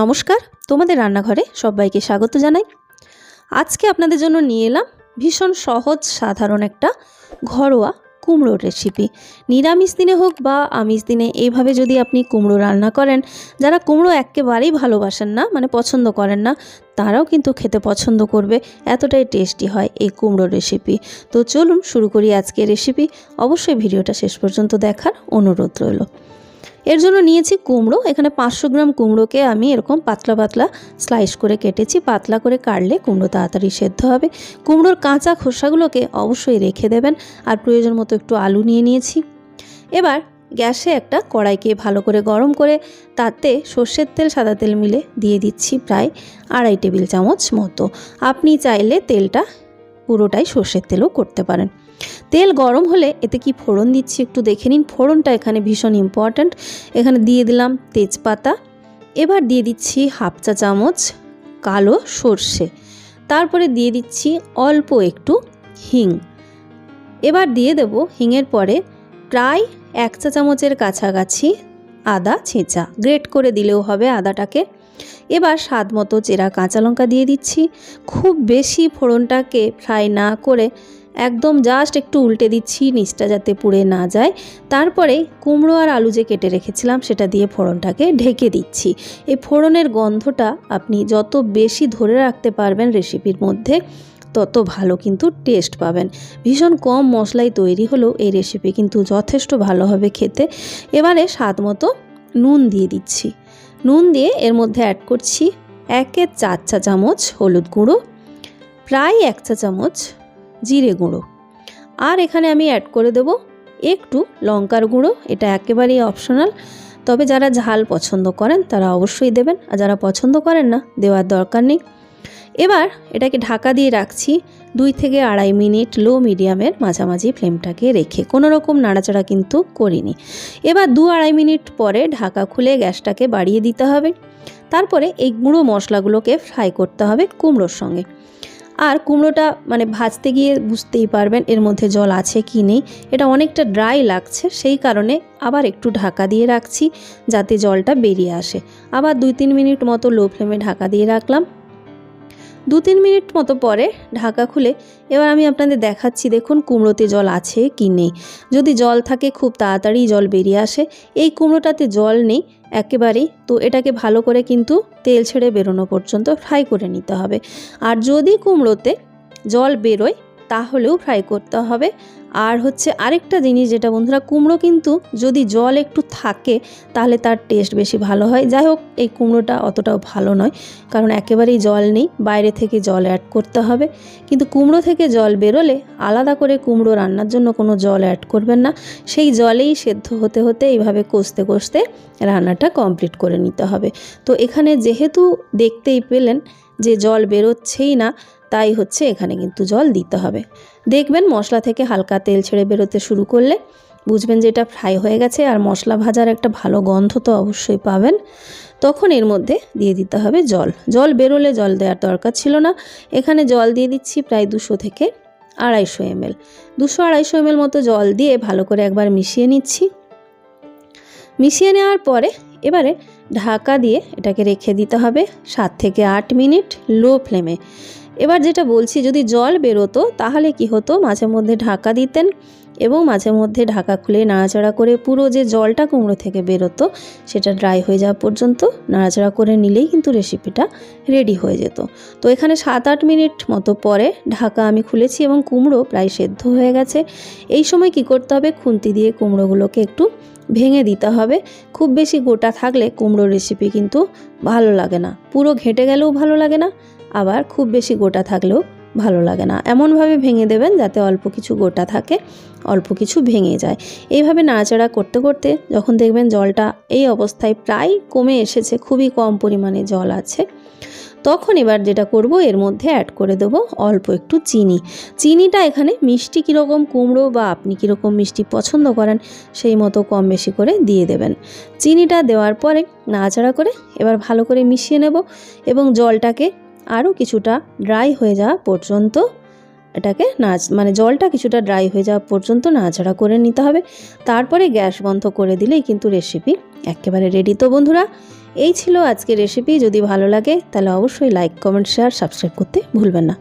নমস্কার, তোমাদের রান্নাঘরে সবাইকে স্বাগত জানাই। আজকে আপনাদের জন্য নিয়ে এলাম ভীষণ সহজ, সাধারণ একটা ঘরোয়া কুমড়োর রেসিপি নিরামিষ দিনে হোক বা আমিষ দিনে এইভাবে যদি আপনি কুমড়ো রান্না করেন, যারা কুমড়ো একেবারেই ভালোবাসেন না মানে পছন্দ করেন না, তারাও কিন্তু খেতে পছন্দ করবে, এতটাই টেস্টি হয় এই কুমড়োর রেসিপি তো চলুন শুরু করি আজকে রেসিপি অবশ্যই ভিডিওটা শেষ পর্যন্ত দেখার অনুরোধ রইল। এর জন্য নিয়েছি কুমড়ো। এখানে পাঁচশো গ্রাম কুমড়োকে আমি এরকম পাতলা পাতলা স্লাইস করে কেটেছি। পাতলা করে কাটলে কুমড়ো তাড়াতাড়ি সেদ্ধ হবে। কুমড়োর কাঁচা খোসাগুলোকে অবশ্যই রেখে দেবেন। আর প্রয়োজন মতো একটু আলু নিয়ে নিয়েছি। এবার গ্যাসে একটা কড়াইকে ভালো করে গরম করে তাতে সর্ষের তেল, সাদা তেল মিলে দিয়ে দিচ্ছি প্রায় আড়াই টেবিল চামচ মতো। আপনি চাইলে তেলটা পুরোটাই সর্ষের তেলও করতে পারেন। তেল গরম হলে এতে কি ফোড়ন দিচ্ছি একটু দেখে নিন। ফোড়নটা এখানে ভীষণ ইম্পর্ট্যান্ট এখানে দিয়ে দিলাম তেজপাতা। এবার দিয়ে দিচ্ছি হাফ চা চামচ কালো সর্ষে। তারপরে দিয়ে দিচ্ছি অল্প একটু হিং। এবার দিয়ে দেব হিংয়ের পরে প্রায় এক চা চামচের কাছাকাছি আদা ছেঁচা। গ্রেট করে দিলেও হবে আদাটাকে। এবার স্বাদ মতো চেরা কাঁচা লঙ্কা দিয়ে দিচ্ছি। খুব বেশি ফোড়নটাকে ফ্রাই না করে একদম জাস্ট একটু উল্টে দিচ্ছি, নিচটা যাতে পুড়ে না যায়। তারপরে কুমড়ো আর আলু যে কেটে রেখেছিলাম, সেটা দিয়ে ফোড়নটাকে ঢেকে দিচ্ছি। এই ফোড়নের গন্ধটা আপনি যত বেশি ধরে রাখতে পারবেন রেসিপির মধ্যে, তত ভালো কিন্তু টেস্ট পাবেন। ভীষণ কম মশলায় তৈরি হলেও এই রেসিপি কিন্তু যথেষ্ট ভালো হবে খেতে। এবারে স্বাদ মতো নুন দিয়ে দিচ্ছি। নুন দিয়ে এর মধ্যে অ্যাড করছি একের চার চা চামচ হলুদ গুঁড়ো, প্রায় এক চা চামচ জিরে গুঁড়ো। আর এখানে আমি অ্যাড করে দেব একটু লঙ্কার গুঁড়ো, এটা একেবারেই অপশনাল তবে যারা ঝাল পছন্দ করেন, তারা অবশ্যই দেবেন। আর যারা পছন্দ করেন না, দেওয়ার দরকার নেই। এবার এটাকে ঢাকা দিয়ে রাখছি দুই থেকে আড়াই মিনিট লো মিডিয়ামের মাঝামাঝি ফ্লেমটাকে রেখে। কোনো রকম নাড়াচাড়া কিন্তু করিনি। এবার দু আড়াই মিনিট পরে ঢাকা খুলে গ্যাসটাকে বাড়িয়ে দিতে হবে। তারপরে এই গুঁড়ো মশলাগুলোকে ফ্রাই করতে হবে কুমড়োর সঙ্গে। আর কুমড়োটা মানে ভাজতে গিয়ে বুঝতেই পারবেন এর মধ্যে জল আছে কি নেই। এটা অনেকটা ড্রাই লাগছে, সেই কারণে আবার একটু ঢাকা দিয়ে রাখছি যাতে জলটা বেরিয়ে আসে। আবার দুই তিন মিনিট মতো লো ফ্লেমে ঢাকা দিয়ে রাখলাম। দু তিন মিনিট মতো পরে ঢাকা খুলে এবার আমি আপনাদের দেখাচ্ছি, দেখুন কুমড়োতে জল আছে কি নেই। যদি জল থাকে, খুব তাড়াতাড়ি জল বেরিয়ে আসে। এই কুমড়োটাতে জল নেই একেবারেই, তো এটাকে ভালো করে কিন্তু তেল ছেড়ে বেরোনো পর্যন্ত ফ্রাই করে নিতে হবে। আর যদি কুমড়োতে জল বেরোয় তাহলেও ফ্রাই করতে হবে। আর হচ্ছে আরেকটা জিনিস যেটা বন্ধুরা, কুমড়ো কিন্তু যদি জল একটু থাকে, তাহলে তার টেস্ট বেশি ভালো হয়। যাই হোক, এই কুমড়োটা অতটাও ভালো নয়, কারণ একেবারেই জল নেই, বাইরে থেকে জল অ্যাড করতে হবে। কিন্তু কুমড়ো থেকে জল বেরোলে আলাদা করে কুমড়ো রান্নার জন্য কোনো জল অ্যাড করবেন না। সেই জলেই সেদ্ধ হতে হতে এইভাবে কষতে কষতে রান্নাটা কমপ্লিট করে নিতে হবে। তো এখানে যেহেতু দেখতেই পেলেন যে জল বেরোচ্ছেই না তাই হচ্ছে এখানে কিন্তু জল দিতে হবে। দেখবেন মশলা থেকে হালকা তেল ছেড়ে বেরোতে শুরু করলে বুঝবেন যে এটা ফ্রাই হয়ে গেছে আর মশলা ভাজার একটা ভালো গন্ধ তো অবশ্যই পাবেন। তখন এর মধ্যে দিয়ে দিতে হবে জল। জল বেরোলে জল দেওয়ার দরকার ছিল না। এখানে জল দিয়ে দিচ্ছি প্রায় দুশো থেকে আড়াইশো এমএল। দুশো আড়াইশো এমএল মতো জল দিয়ে ভালো করে একবার মিশিয়ে নিচ্ছি। মিশিয়ে নেওয়ার পরে এবারে ঢাকা দিয়ে এটাকে রেখে দিতে হবে সাত থেকে আট মিনিট লো ফ্লেমে। এবার যেটা বলছি, যদি জল বেরোতো, তাহলে কি হতো? মাঝে মধ্যে ঢাকা দিতেন এবং মাঝে মধ্যে ঢাকা খুলে নাড়াচাড়া করে পুরো যে জলটা কুমড়ো থেকে বেরোতো, সেটা ড্রাই হয়ে যাওয়া পর্যন্ত নাড়াচাড়া করে নিলেই কিন্তু রেসিপিটা রেডি হয়ে যেত। তো এখানে সাত আট মিনিট মতো পরে ঢাকা আমি খুলেছি এবং কুমড়ো প্রায় সেদ্ধ হয়ে গেছে। এই সময় কি করতে হবে? খুন্তি দিয়ে কুমড়োগুলোকে একটু ভেঙে দিতে হবে। খুব বেশি গোটা থাকলে কুমড়ো রেসিপি কিন্তু ভালো লাগে না। পুরো ঘেঁটে গেলেও ভালো লাগে না। আবার খুব বেশি গোটা থাকলেও ভালো লাগে না। এমনভাবে ভেঙে দেবেন যাতে অল্প কিছু গোটা থাকে, অল্প কিছু ভেঙে যায়। এইভাবে নাড়াচাড়া করতে করতে যখন দেখবেন জলটা এই অবস্থায় প্রায় কমে এসেছে, খুবই কম পরিমাণে জল আছে, তখন এবার যেটা করব, এর মধ্যে অ্যাড করে দেবো অল্প একটু চিনি। চিনিটা এখানে মিষ্টি কীরকম কুমড়ো বা আপনি কীরকম মিষ্টি পছন্দ করেন, সেই মতো কম বেশি করে দিয়ে দেবেন। চিনিটা দেওয়ার পরে নাড়াচাড়া করে এবার ভালো করে মিশিয়ে নেব এবং জলটাকে আরও কিছুটা ড্রাই হয়ে যাওয়া পর্যন্ত এটাকে নাচ মানে জলটা কিছুটা ড্রাই হয়ে যাওয়া পর্যন্ত নাড়াচাড়া করে নিতে হবে। তারপরে গ্যাস বন্ধ করে দিলেই কিন্তু রেসিপি একেবারে রেডি তো বন্ধুরা, এই ছিল আজকে রেসিপি যদি ভালো লাগে তাহলে অবশ্যই লাইক কমেন্ট শেয়ার সাবস্ক্রাইব করতে ভুলবেন না।